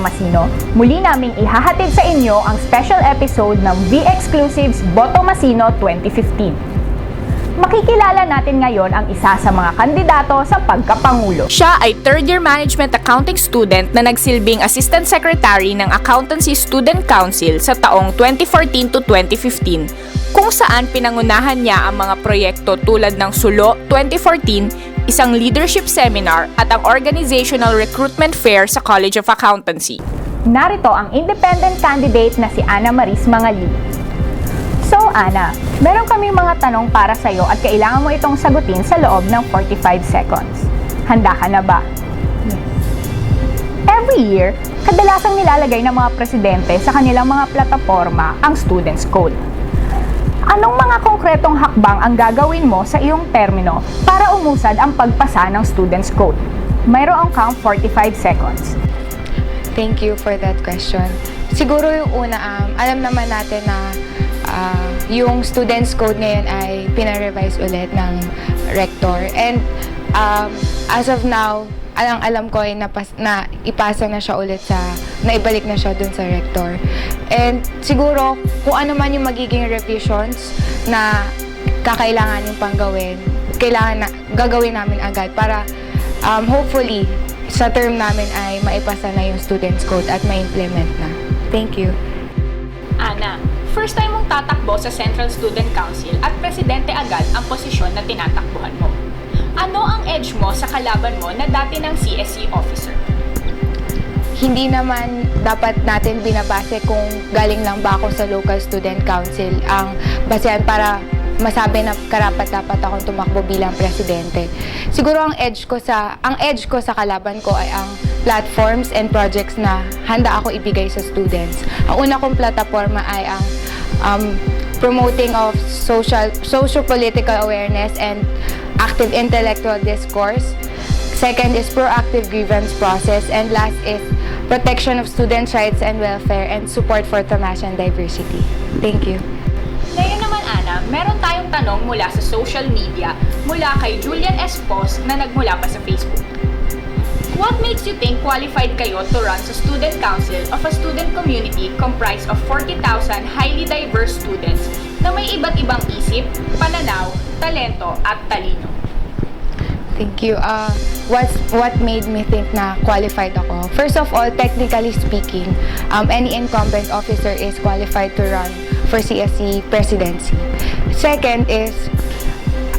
Masino, muli naming ihahatid sa inyo ang special episode ng V-Exclusives Boto Masino 2015. Makikilala natin ngayon ang isa sa mga kandidato sa pagkapangulo. Siya ay third-year management accounting student na nagsilbing assistant secretary ng Accountancy Student Council sa taong 2014 to 2015 kung saan pinangunahan niya ang mga proyekto tulad ng Sulo 2014, isang leadership seminar at ang organizational recruitment fair sa College of Accountancy. Narito ang independent candidate na si Ana Maris Mangali. So Ana, meron kaming mga tanong para sa iyo at kailangan mo itong sagutin sa loob ng 45 seconds. Handa ka na ba? Every year, kadalasang nilalagay ng mga presidente sa kanilang mga plataforma ang Students Code. Anong mga konkretong hakbang ang gagawin mo sa iyong termino para umusad ang pagpasa ng Students Code? Mayroong kang 45 seconds. Thank you for that question. Siguro yung una, um, alam naman natin na ah, yung students code ngayon ay pinarevise ulit ng rector. And um, as of now, alang alam ko ay napas, na ipasa na siya ulit sa, naibalik na siya dun sa rector. And siguro, kung ano man yung magiging revisions na kakailangan yung pang gawin, kailangan na, gagawin namin agad para um, hopefully sa term namin ay maipasa na yung students code at ma-implement na. Thank you. Ana, first time mong tatakbo sa Central Student Council at presidente agad ang posisyon na tinatakbuhan mo. Ano ang edge mo sa kalaban mo na dati ng CSE officer? Hindi naman dapat natin binabase kung galing lang ba ako sa local student council ang basehan para masabi na karapat dapat akong tumakbo bilang presidente. Siguro ang edge ko sa ang edge ko sa kalaban ko ay ang platforms and projects na handa ako ibigay sa students. Ang una kong plataforma ay ang um, promoting of social socio-political awareness and active intellectual discourse. Second is proactive grievance process. And last is protection of students' rights and welfare and support for Tamasian diversity. Thank you. Ngayon naman, Ana, meron tayong tanong mula sa social media mula kay Julian Espos na nagmula pa sa Facebook. What makes you think qualified kayo to run sa student council of a student community comprised of 40,000 highly diverse students na may iba't ibang isip, pananaw, talento at talino? Thank you. Uh, what's, what made me think na qualified ako? First of all, technically speaking, um, any incumbent officer is qualified to run for CSC presidency. Second is,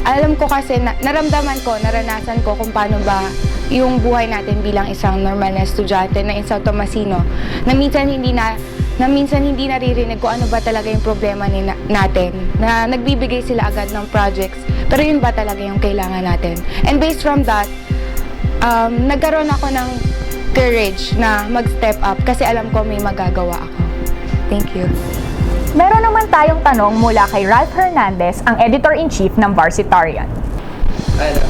alam ko kasi, na, naramdaman ko, naranasan ko kung paano ba yung buhay natin bilang isang normal na estudyante na in Tomasino, na minsan hindi na na minsan hindi naririnig kung ano ba talaga yung problema ni na- natin, na nagbibigay sila agad ng projects, pero yun ba talaga yung kailangan natin. And based from that, um, nagkaroon ako ng courage na mag-step up kasi alam ko may magagawa ako. Thank you. Meron naman tayong tanong mula kay Ralph Hernandez, ang editor-in-chief ng Varsitarian. Ana,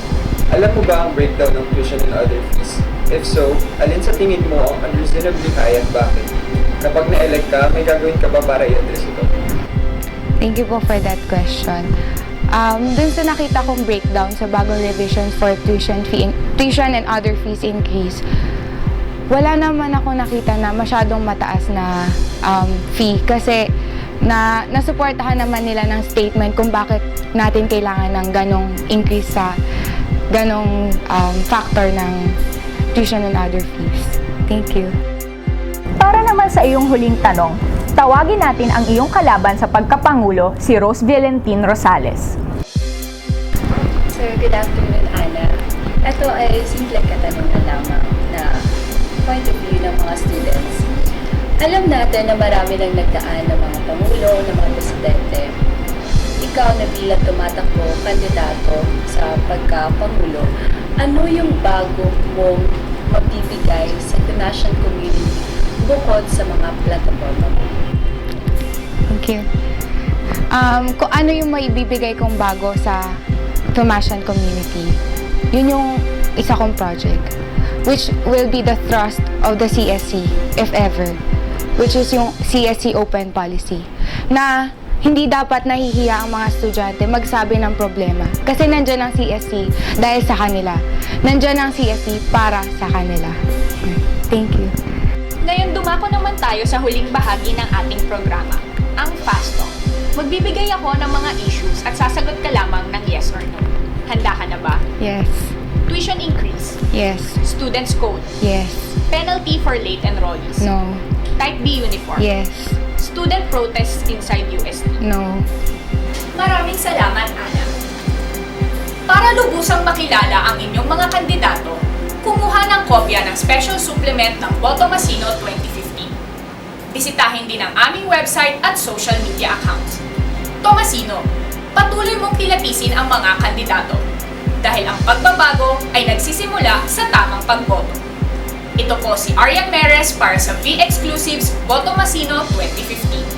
alam mo ba ang breakdown ng tuition and other fees? If so, alin sa tingin mo ang unreasonably high at bakit? Kapag na-elect ka, may gagawin ka ba para i-address ito? Thank you po for that question. Um, dun sa nakita kong breakdown sa bagong revisions for tuition, fee, tuition and other fees increase, wala naman ako nakita na masyadong mataas na um, fee kasi na nasuportahan naman nila ng statement kung bakit natin kailangan ng ganong increase sa ganong um, factor ng tuition and other fees. Thank you. Para naman sa iyong huling tanong, tawagin natin ang iyong kalaban sa pagkapangulo, si Rose Valentin Rosales. So, good afternoon, Ana. Ito ay simple katanungan lamang na point of view ng mga students. Alam natin na marami nang nagdaan ng mga pangulo, ng mga presidente. Ikaw na bilang tumatakbo, kandidato sa pagkapangulo, ano yung bago mong mabibigay sa Tunasian community bukod sa mga plataforma mo? You. Um, kung ano yung maibibigay kong bago sa Tomasian community, yun yung isa kong project, which will be the thrust of the CSC, if ever, which is yung CSC open policy, na hindi dapat nahihiya ang mga estudyante magsabi ng problema. Kasi nandyan ang CSC dahil sa kanila. Nandyan ang CSC para sa kanila. Thank you. Ngayon dumako naman tayo sa huling bahagi ng ating programa, ang Fast Talk. Magbibigay ako ng mga issues at sasagot ka lamang ng yes or no. Handa ka na ba? Yes. Tuition increase, Yes. students code, Yes. penalty for late enrollees, No. type B uniform, Yes. student protests inside UST. No. Maraming salamat, Ana. Para lubusang makilala ang inyong mga kandidato, kumuha ng kopya ng special supplement ng Boto Masino 2015. Bisitahin din ang aming website at social media accounts. Tomasino, patuloy mong pilatisin ang mga kandidato dahil ang pagbabago ay nagsisimula sa tamang pagboto. Ito po si Arian Meres para sa V-Exclusives Boto Masino 2015.